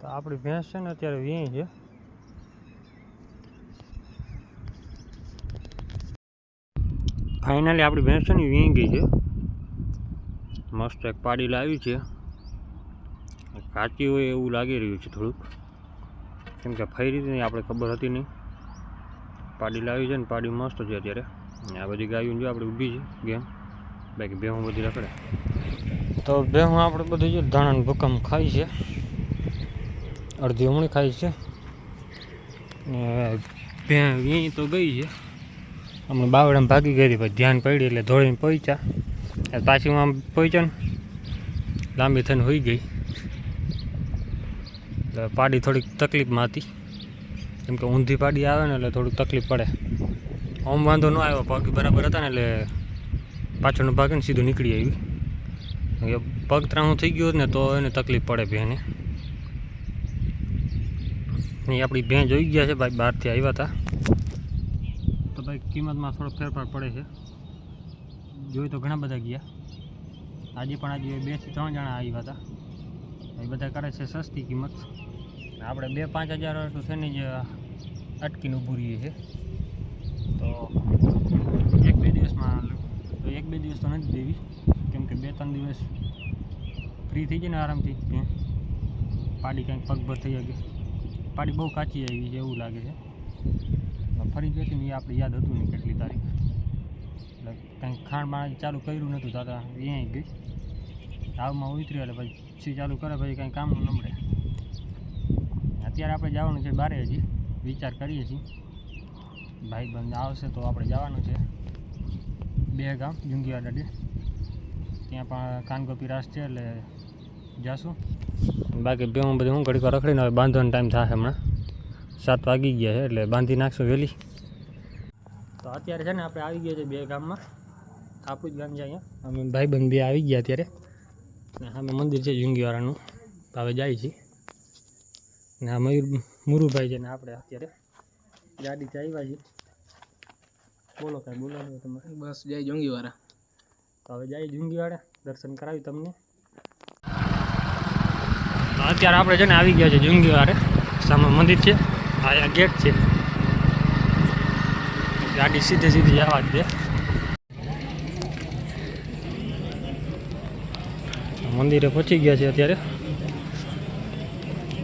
તો આપણી ભેંસ છે ને અત્યારે વીણી છે. ફાઇનલી આપણી ભેંસ છે ને વીણી ગઈ છે. મસ્ત એક પાડી લાવી છે. કાચી હોય એવું લાગી રહ્યું છે થોડુંક. કેમ કે ફરી હતી આપણે ખબર હતી નહીં. પાડી લાવી છે ને પાડી મસ્ત છે અત્યારે. આ બધી ગાયું જો આપણે ઊભી છે ગેમ. બાકી ભેહું બધી રખડે. તો ભેહું આપણે બધું જો ધાણાનું ભૂકંપ ખાઈ છે. અડધી હમણી ખાઈ છે. ને ભે તો ગઈ છે. હમણાં બાવડામાં ભાગી ગઈ હતી, પછી ધ્યાન પડી એટલે ધોળીને પહોંચ્યા. પાછી આમ પહોંચ્યા ને, લાંબી થઈને હોઈ ગઈ. એટલે પાડી થોડીક તકલીફમાં હતી. કેમ કે ઊંધી પાડી આવે ને એટલે થોડુંક તકલીફ પડે. આમ વાંધો ન આવ્યો, પગ બરાબર હતા ને એટલે પાછળનો ભાગ ને સીધું નીકળી આવ્યું. પગ ત્રાણું થઈ ગયું ને તો એને તકલીફ પડે બેને ને આપણી ભેં જોઈ ગયા છે, ભાઈ બહારથી આવ્યા હતા તો ભાઈ કિંમતમાં થોડો ફેરફાર પડે છે. જોઈ તો ઘણા બધા ગયા. આજે પણ આજે બેથી ત્રણ જણા આવ્યા હતા એ બધા કરે છે સસ્તી કિંમત. આપણે બે પાંચ હજાર તો થઈને જ અટકીને ઊભું રહીએ છીએ તો એક બે દિવસમાં તો એક બે દિવસ તો નથી દેવી. કેમ કે બે ત્રણ દિવસ ફ્રી થઈ જાય ને આરામથી પાડી કંઈક પગભર થઈ શકે પાડી બહુ કાચી આવી છે એવું લાગે છે. ફરી ગઈ હતી ને એ આપણે યાદ હતું નહીં કેટલી તારીખ. એટલે કંઈક ખાણ બાણ ચાલુ કર્યું નહોતું તાતા અહીંયા ગઈ. આવમાં ઉતરી એટલે પછી ચાલુ કરે, પછી કંઈ કામ ન મળે. અત્યારે આપણે જવાનું છે બારે હજી, વિચાર કરીએ છીએ. ભાઈ બંધ આવશે તો આપણે જવાનું છે. બે ગામ, જુંગીવાડા ત્યાં પણ કાનગોપી રાસ છે એટલે જાશું? બાકી બે હું બધું હું ઘડીક રખડી રખડીને હવે બાંધવાનો ટાઈમ થશે હમણાં. સાત વાગી ગયા છે એટલે બાંધી નાખશું વહેલી તો અત્યારે છે ને આપણે આવી ગયા છે બે ગામમાં. આપણું જ ગામ છે અહીંયા. અમે ભાઈ બંધ બે આવી ગયા અત્યારે. ને સામે મંદિર છે જુંગીવાળાનું તો હવે જાય છીએ. ને આ મયુર મુરુભાઈ છે ને આપણે અત્યારે. ગાડી આવ્યા છીએ. બોલો કાંઈ બોલો તમારે. બસ જય જુંગીવાળા તો હવે જાય જુંગીવાળા દર્શન કરાવી તમને. અત્યારે આપણે છે ને આવી ગયા છે જુંગીવાળે સામે મંદિર છે. આ ગેટ છે. ગાડી સીધે સીધી જવા જ દે. મંદિરે પહોંચી ગયા છે અત્યારે.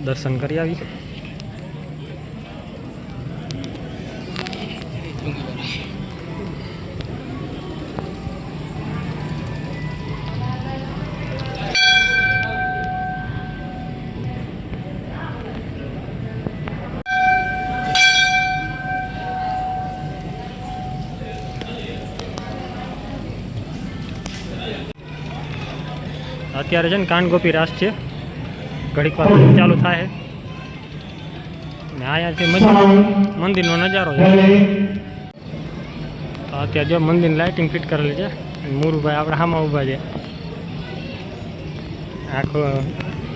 દર્શન કરી આવી અત્યારે છે ને કાનગોપી રાસ છે. ઘડીક વાર ચાલુ થાય. ને અહીંયા છે મંદિર મંદિરનો નજારો છે. અત્યારે જો મંદિરની લાઇટિંગ ફિટ કરેલી છે. મુરુભાઈ આપણે હામાં ઊભા છે. આખો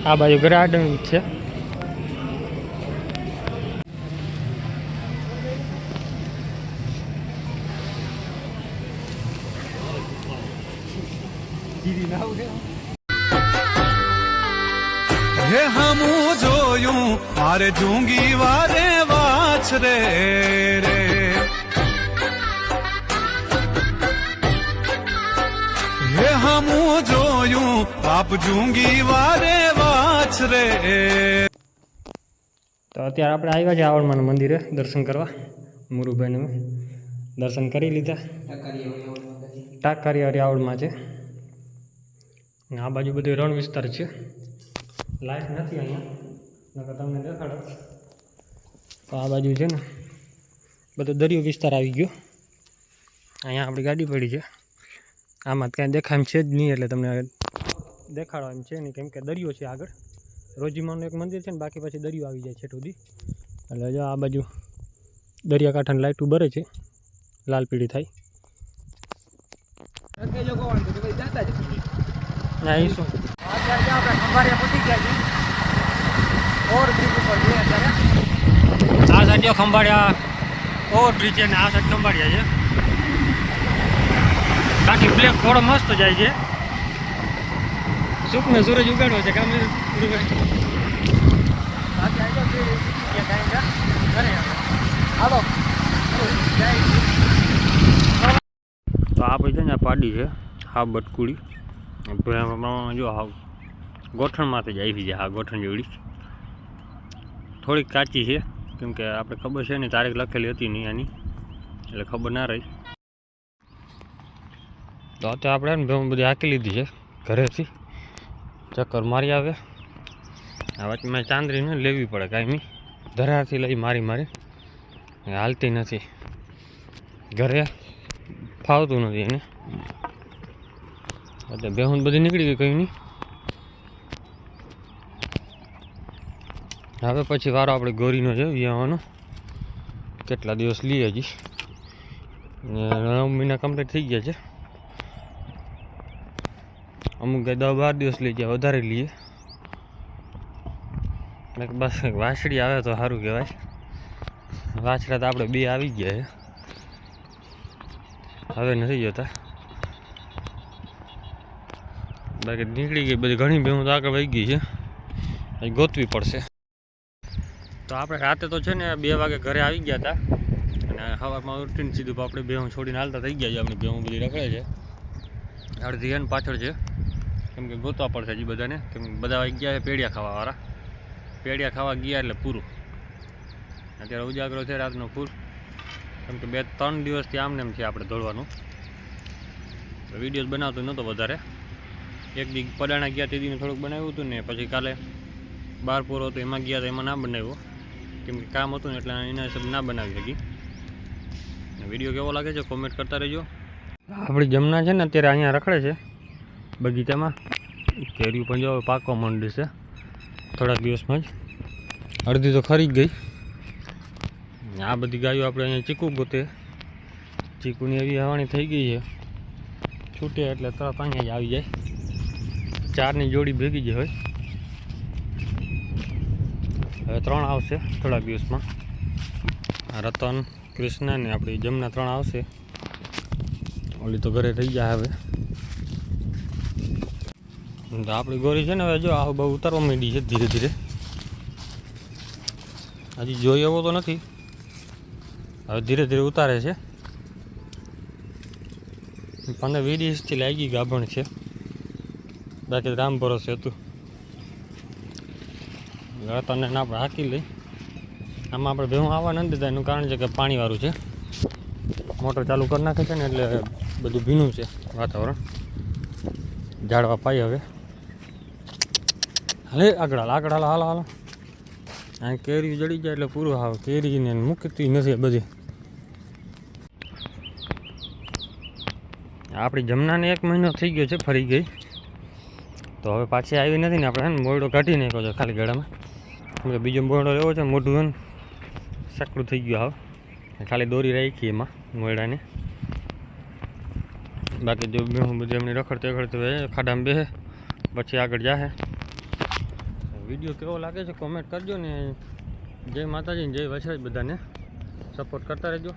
આ બાજુ ગાર્ડન છે. હે હમું જોયું, મારે જુંગી વારે વાછ રે હે હમું જોયું, બાપ જુંગી વારે વાછ રે. તો અત્યારે આપણે આવ્યા છે આવડમાના મંદિરે દર્શન કરવા, મુરુભાઈને. દર્શન કરી લીધા. ટાકારીવાળી હરિયાવળમાં છે. આ બાજુ બધું રણ વિસ્તાર છે. લાઇટ નથી અહીંયા. નકર તમને દેખાડો. તો આ બાજુ છે ને બધો દરિયો વિસ્તાર આવી ગયો. અહીંયા આપણી ગાડી પડી છે. આમાં કાંઈ દેખાય છે જ નહીં એટલે તમને દેખાડવા એમ છે નહીં. કેમ કે દરિયો છે આગળ. રોજીમાનું એક મંદિર છે ને બાકી પછી દરિયો આવી જાય છે સુધી. એટલે જો આ બાજુ દરિયાકાંઠાની લાઇટું બરે છે. લાલ પીળી થાય. ના એ શું આ સાઈડ ખંભાળિયા ઓવર બ્રિજ છે ને આ સાઈડ ખંભાળિયા છે. બાકી બ્લેક થોડો મસ્ત જાય છે. સુખને સૂરજ ઉગાડ્યો છે કામ ગયા હાલો. તો આપણે છે ને આ પાડી છે હા બટકુડી. પ્રમાણમાં જો હાવ ગોઠણમાંથી જ આવી જાય હા ગોઠણ જેવડી થોડીક કાચી છે કેમકે આપણે ખબર છે ને, તારીખ લખેલી હતી નહીં આની, એટલે ખબર ના રહી. તો અત્યારે આપણે ને ભેમ બધી હાકી લીધી છે, ઘરેથી. ચક્કર મારી આવે. આ વચમાં ચાંદરી ચાંદરીને લેવી પડે કાંઈ ધરાથી લઈ મારી મારી. હાલતી નથી. ઘરે ફાવતું નથી એને. એટલે બેહુન બધી નીકળી ગઈ કંઈ નહીં. હવે પછી વારો આપણે ગોરીનો છે વિયાવાનો કેટલા દિવસ લઈએ હજી? નવ મહિના કમ્પ્લીટ થઈ ગયા છે. અમુક દસ બાર દિવસ લઈ જાય વધારે લઈએ. બસ વાછડી આવે તો સારું કહેવાય. વાછડા તો આપણે બે આવી ગયા છે. હવે નથી જતા. બાકી નીકળી ગઈ બધી ઘણી બહેનો તો આગળ વહી ગઈ છે. ગોતવી પડશે. તો આપણે રાતે તો છે ને બે વાગે ઘરે આવી ગયા હતા અને સવારમાં ઉઠીને સીધું આપણે ભેહું છોડીને હાલતા થઈ ગયા છે. આપણે ભેહું બધી રખડે છે. અડધી એન પાછળ છે. કેમ કે ગોતવા પડશે હજી બધાને. કેમ બધા ગયા છે પેડિયા ખાવાવાળા. પેડિયા ખાવા ગયા એટલે પૂરું. અત્યારે ઉજાગરો છે રાતનો ફૂલ કેમ કે બે ત્રણ દિવસથી આમને એમ છે આપણે દોડવાનું વીડિયો બનાવતો નહોતો વધારે. એક દી પડાણા ગયા તે દીને થોડુંક બનાવ્યું હતું ને પછી કાલે બાર પૂરો હતો, એમાં ગયા તો એમાં ના બનાવ્યો. કેમ કે કામ હતું ને એટલે એના હિસાબ ના બનાવી શકી. વીડિયો કેવો લાગે છે કોમેન્ટ કરતા રહેજો. આપણી જમના છે ને અત્યારે અહીંયા રખડે છે બગીચામાં. કેરીઓ પણ જો પાકવા માંડી છે. થોડાક દિવસમાં જ. અડધી તો ખરી જ ગઈ. આ બધી ગાયો આપણે અહીંયા ચીકુ ગોતે. ચીકુની એવી હવાણી થઈ ગઈ છે. છૂટે એટલે તરત અહીંયા આવી જાય. ચારની જોડી ભેગી જ હોય. હવે ત્રણ આવશે થોડાક દિવસમાં. રતન, કૃષ્ણ ને આપણી જમના ત્રણ આવશે. ઓલી તો ઘરે થઈ જાય હવે. તો આપણી ગોરી છે ને હવે જો આ બહુ ઉતારવા માંડી છે ધીરે ધીરે. હજી જોઈ એવો તો નથી. હવે ધીરે ધીરે ઉતારે છે. પંદર વીસ દિવસથી લાગી ગાભણ છે. બાકી રામ ભરોસે હતું. તને ના આપણે હાકી લઈ. આમાં આપણે ભેહું આવવા નથી દીધા એનું કારણ છે કે પાણીવાળું છે. મોટર ચાલુ કરી નાખે છે ને એટલે બધું ભીનું છે વાતાવરણ. ઝાડવા પાઈ હવે. હાલે, આગળ હાલ આગળ હાલ હાલ હાલ. આ કેરી જડી જાય એટલે પૂરું હાવ. કેરીને મૂકતી નથી બધી. આપણી જમનાને એક મહિનો થઈ ગયો છે, ફરી ગઈ. તો હવે પાછી આવી નથી ને આપણે મોયડો કાઢી નાખ્યો છે ખાલી ગળામાં. કેમ બીજો મોડો લેવો છે, મોઢું એને સાકડું થઈ ગયું હવે. ખાલી દોરી રાખી એમાં, મોયડાને. બાકી જો હું બધી એમની રખડતો રખડતો હોય ખાડામાં બેસે પછી આગળ જાહે. વીડિયો કેવો લાગે છે કોમેન્ટ કરજો ને. જય માતાજી જય વછરાજ બધાને. સપોર્ટ કરતા રહેજો.